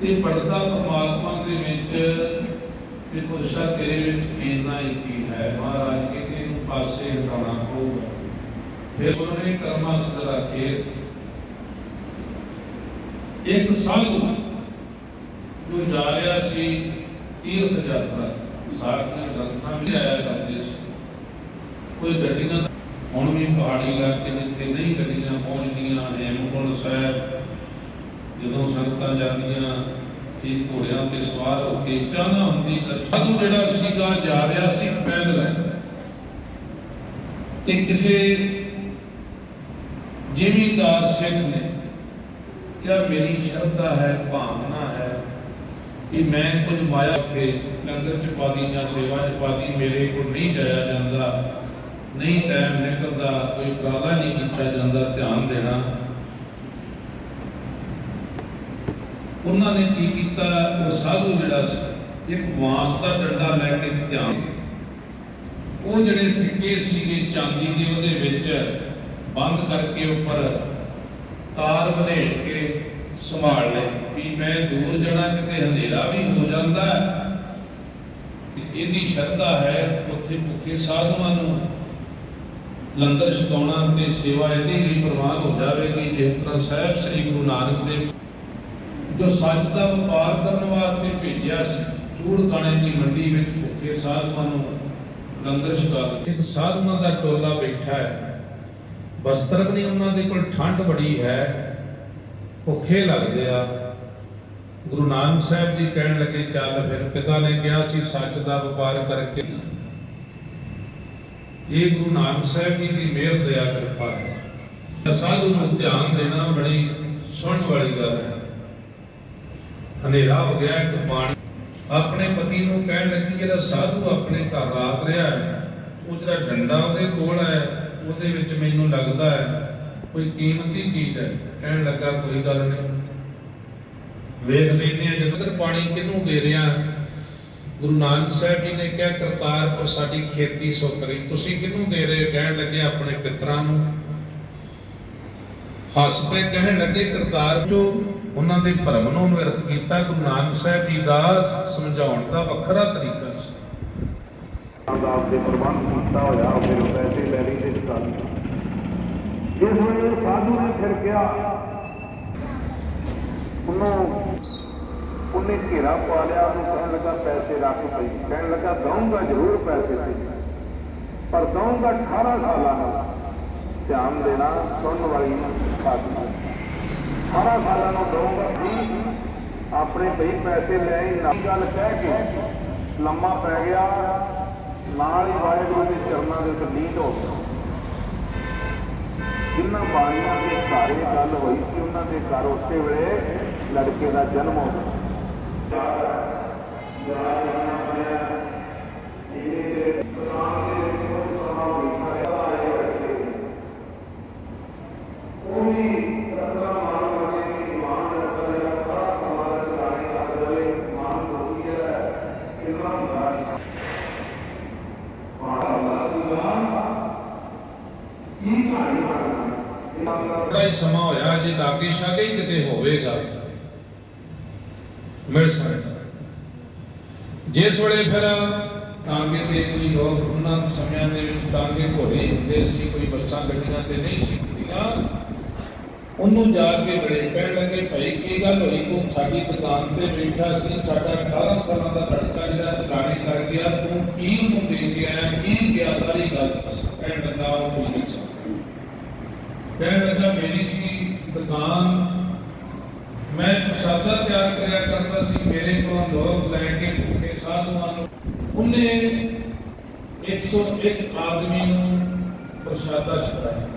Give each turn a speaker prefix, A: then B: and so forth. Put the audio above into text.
A: ਤੇ ਪੜਦਾ ਪਰਮਾਤਮਾ ਦੇ ਵਿੱਚ ਤੇ ਪੁਰਸ਼ਾ ਤੇਰੇ ਵਿੱਚ ਇੰਨਾ ਹੀ ਕੀ ਹੈ। ਮਹਾਰਾਜ ਕਹਿੰਦੇ ਇਹਨੂੰ ਪਾਸੇ ਹਟਾਉਣਾ ਪਊਗਾ। ਫਿਰ ਉਹਨਾਂ ਨੇ ਕਰਮਾ ਸਦਰਾ ਕੇ ਇੱਕ ਸਾਧੂ ਜੋ ਜਾ ਰਿਹਾ ਸੀ ਤੀਰਥ ਯਾਤਰਾ। ਸਾਖੀਆਂ ਗ੍ਰੰਥਾਂ ਵਿੱਚ ਆਇਆ ਕਰਦੇ ਸੀ। ਕੋਈ ਗੱਡੀਆਂ ਹੁਣ ਵੀ ਪਹਾੜੀ ਇਲਾਕੇ ਦੇ ਜਿੱਥੇ ਨਹੀਂ ਗੱਡੀਆਂ ਪਹੁੰਚਦੀਆਂ। ਹੇਮਕੁੰਟ ਸਾਹਿਬ ਜਦੋਂ ਸੰਗਤਾਂ ਜਾਂਦੀਆਂ ਕਿ ਘੋੜਿਆਂ ਤੇ ਸਵਾਰ ਹੋ ਕੇ ਚਾਹਨਾ ਹੁੰਦੀ ਸਾਧੂ ਜਿਹੜਾ ਸੀਗਾ ਜਾ ਰਿਹਾ ਸੀ ਪੈਦਲ ਤੇ ਕਿਸੇ ਜ਼ਿਮੀਂਦਾਰ ਸਿੱਖ ਨੇ ਕਿਹਾ, ਮੇਰੀ ਸ਼ਰਧਾ ਹੈ, ਭਾਵਨਾ ਹੈ ਕਿ ਮੈਂ ਕੁਝ ਮਾਇਆ ਉੱਥੇ ਲੰਗਰ ਚ ਪਾਦੀ ਜਾਂ ਸੇਵਾ ਚ ਪਾਦੀ ਮੇਰੇ ਕੋਲ ਨਹੀਂ ਜਾਇਆ ਜਾਂਦਾ। ਨਹੀਂ ਟਾਈਮ ਨਿਕਲਦਾ ਕੋਈ ਉਪਰਾਲਾ ਨਹੀਂ ਕੀਤਾ ਜਾਂਦਾ, ਧਿਆਨ ਦੇਣਾ ਉਹਨਾਂ ਨੇ ਕੀ ਕੀਤਾ? ਉਹ ਸਾਧੂ ਜਿਹੜਾ ਸੀ, ਇੱਕ ਬਾਂਸ ਦਾ ਡੰਡਾ ਲੈ ਕੇ ਧਿਆਨ ਉਹ ਜਿਹੜੇ ਸਿੱਕੇ ਸੀਗੇ ਚਾਂਦੀ ਦੇ, ਉਹਦੇ ਵਿੱਚ ਬੰਦ ਕਰਕੇ ਉੱਪਰ ਤਾਰ ਬਨੇਟ ਕੇ ਸੰਭਾਲ ਲੈ ਵੀ ਮੈਂ ਦੂਰ ਜਾਣਾ, ਕਿਤੇ ਹਨੇਰਾ ਵੀ ਹੋ ਜਾਂਦਾ ਇਹਦੀ ਸ਼ਰਧਾ ਹੈ ਉੱਥੇ ਭੁੱਖੇ ਸਾਧੂਆਂ ਨੂੰ। ਲੰਗਰ ਛਕਾਉਣਾ ਤੇ ਸੇਵਾ ਇਹਦੀ ਵੀ ਪ੍ਰਵਾਨ ਹੋ ਜਾਵੇਗੀ, ਜਿਸ ਤਰ੍ਹਾਂ ਸਾਹਿਬ ਸ੍ਰੀ ਗੁਰੂ ਨਾਨਕ ਦੇਵ ਜੋ ਸੱਚ ਦਾ ਵਪਾਰ ਕਰਨ ਵਾਸਤੇ ਭੇਜਿਆ ਸੀ ਚੂੜ ਕਾਣੇ ਦੀ ਮੰਡੀ ਵਿੱਚ ਭੁੱਖੇ ਸਾਧੂਆਂ ਨੂੰ ਲੰਗਰ ਛਕਾ ਦਿੱਤਾ। ਇੱਕ ਸਾਧੂਆਂ ਦਾ ਟੋਲਾ ਬੈਠਾ ਹੈ। ਵਸਤਰ ਵੀ ਉਹਨਾਂ ਦੇ ਕੋਲ ਠੰਡ ਬੜੀ ਹੈ। ਭੁੱਖੇ ਲੱਗਦੇ ਆ। ਗੁਰੂ ਨਾਨਕ ਸਾਹਿਬ ਜੀ ਕਹਿਣ ਲੱਗੇ, ਚੱਲ ਫਿਰ ਪਿਤਾ ਨੇ ਕਿਹਾ ਸੀ, ਸੱਚ ਦਾ ਵਪਾਰ ਕਰਕੇ। ਇਹ ਗੁਰੂ ਨਾਨਕ ਸਾਹਿਬ ਜੀ ਦੀ ਮਿਹਰ, ਦਇਆ, ਕਿਰਪਾ ਹੈ। ਸਾਧੂ ਨੂੰ ਧਿਆਨ ਦੇਣਾ ਬੜੀ ਸੁਣਨ ਵਾਲੀ ਗੱਲ ਹੈ। ਹਨੇਰਾ ਹੋ ਗਿਆ, ਇੱਕ ਬਾਣੀ ਆਪਣੇ ਪਤੀ ਨੂੰ ਕਹਿਣ ਲੱਗੀ, ਜਿਹੜਾ ਸਾਧੂ ਆਪਣੇ ਘਰ ਰਾਤ ਰਿਹਾ ਹੈ, ਉਹ ਜਿਹੜਾ ਡੰਡਾ ਉਹਦੇ ਕੋਲ ਹੈ, ਉਹਦੇ ਵਿੱਚ ਮੈਨੂੰ ਲੱਗਦਾ ਹੈ ਕੋਈ ਕੀਮਤੀ ਚੀਜ਼ ਹੈ। ਕਹਿਣ ਲੱਗਾ, ਕੋਈ ਗੱਲ ਨਹੀਂ। ਵੇਖ ਲੈਨੇ ਆ ਜਦੋਂ ਪਾਣੀ ਕਿਹਨੂੰ ਦੇ ਰਿਹਾ, ਗੁਰੂ ਨਾਨਕ ਸਾਹਿਬ ਜੀ ਨੇ ਕਿਹਾ, ਕਰਤਾਰਪੁਰ ਸਾਡੀ ਖੇਤੀ ਸੁੱਕ ਰਹੀ, ਤੁਸੀਂ ਕਿਹਨੂੰ ਦੇ ਰਹੇ? ਕਹਿਣ ਲੱਗੇ, ਆਪਣੇ ਪਿਤਰਾਂ ਨੂੰ। ਹੱਸ ਕੇ ਕਹਿਣ ਲੱਗੇ ਕਰਤਾਰ ਜੋ ਉਹਨਾਂ ਦੇ ਭਰਮ ਨੂੰ ਨਿਰਤ ਕੀਤਾ ਗੁਰੂ ਨਾਨਕ ਸਾਹਿਬ ਜੀ ਦਾ ਸਮਝਾਉਣ ਦਾ ਵੱਖਰਾ ਤਰੀਕਾ ਸੀ।
B: ਆਪ ਦੇ ਪ੍ਰਬੰਧ ਕੀਤਾ ਹੋਇਆ ਫਿਰ ਪੈਸੇ ਲੈ ਤੇ ਚੱਲ ਜਿਸ ਵੇਲੇ ਸਾਧੂ ਨੇ ਫਿਰ ਗਿਆ ਉਹਨੂੰ, ਉਹਨੇ ਘੇਰਾ ਪਾ ਲਿਆ, ਉਹਨੂੰ ਕਹਿਣ ਲੱਗਾ ਪੈਸੇ ਰੱਖ ਪਈ ਕਹਿਣ ਲੱਗਾ, ਦਊਂਗਾ ਜ਼ਰੂਰ ਪੈਸੇ ਤੇ ਪਰ ਦਊਂਗਾ 18 ਸਾਲਾਂ ਨੂੰ ਧਿਆਨ ਦੇਣਾ ਸੁਣਨ ਵਾਲੀ ਸਾਧੂ 18 ਸਾਲਾਂ ਨੂੰ ਦਊਂਗਾ ਵੀ ਆਪਣੇ ਬਈ ਪੈਸੇ ਲੈ ਹੀ ਨਾ। ਗੱਲ ਕਹਿ ਕੇ ਲੰਮਾ ਪੈ ਗਿਆ। ਨਾਲ ਹੀ ਵਾਹਿਗੁਰੂ ਦੇ ਚਰਨਾਂ ਦੇ ਉੱਤੇ ਹੋ ਗਿਆ ਜਿਨ੍ਹਾਂ ਬਾਣੀਆਂ ਦੇ ਘਰ ਗੱਲ ਹੋਈ ਸੀ, ਉਹਨਾਂ ਦੇ ਘਰ ਉਸੇ ਵੇਲੇ ਲੜਕੇ ਦਾ ਜਨਮ ਹੋ ਗਿਆ।
A: ਬੜਾ ਹੀ ਸਮਾਂ ਹੋਇਆ ਜੇ ਲਾਗੇ ਛਾਗੇ ਹੀ ਕਿਤੇ ਹੋਵੇਗਾ। ਮਿਲ ਸਕਦਾ। ਜਿਸ ਵੇਲੇ ਫਿਰ ਟਾਂਗੇ ਤੇ ਕੋਈ ਲੋਕ ਉਹਨਾਂ ਸਮਿਆਂ ਦੇ ਵਿੱਚ ਟਾਂਗੇ ਘੋੜੇ ਹੁੰਦੇ ਸੀ, ਕੋਈ ਬੱਸਾਂ, ਗੱਡੀਆਂ ਤੇ ਨਹੀਂ ਸੀ ਹੁੰਦੀਆਂ। ਉਹਨੂੰ ਜਾ ਕੇ ਬੜੇ ਕਹਿਣ ਲੱਗੇ, ਭਾਈ, ਕੀ ਗੱਲ ਹੋਈ? ਤੂੰ ਸਾਡੀ ਦੁਕਾਨ ਤੇ ਬੈਠਾ ਸੀ, ਸਾਡਾ 18 ਸਾਲਾਂ ਦਾ ਲੜਕਾ ਜਿਹੜਾ ਦੁਕਾਨੇ ਕਰ ਗਿਆ, ਤੂੰ ਕੀ ਉਹਨੂੰ ਦੇ ਕੇ ਆਇਆ? ਕੀ ਗਿਆ? ਸਾਰੀ ਗੱਲ ਕਹਿਣ ਲੱਗਾ ਉਹ ਕੋਈ ਕਹਿਣ ਲੱਗਾ ਮੇਰੀ ਸੀ ਦੁਕਾਨ। ਮੈਂ ਪ੍ਰਸ਼ਾਦਾ ਤਿਆਰ ਕਰਿਆ ਕਰਦਾ ਸੀ। ਮੇਰੇ ਕੋਲੋਂ ਲੋਕ ਲੈ ਕੇ ਭੁੱਖੇ ਸਾਧੂਆਂ ਨੂੰ ਉਹਨੇ 101 ਆਦਮੀ ਨੂੰ ਪ੍ਰਸ਼ਾਦਾ ਛਕਾਇਆ।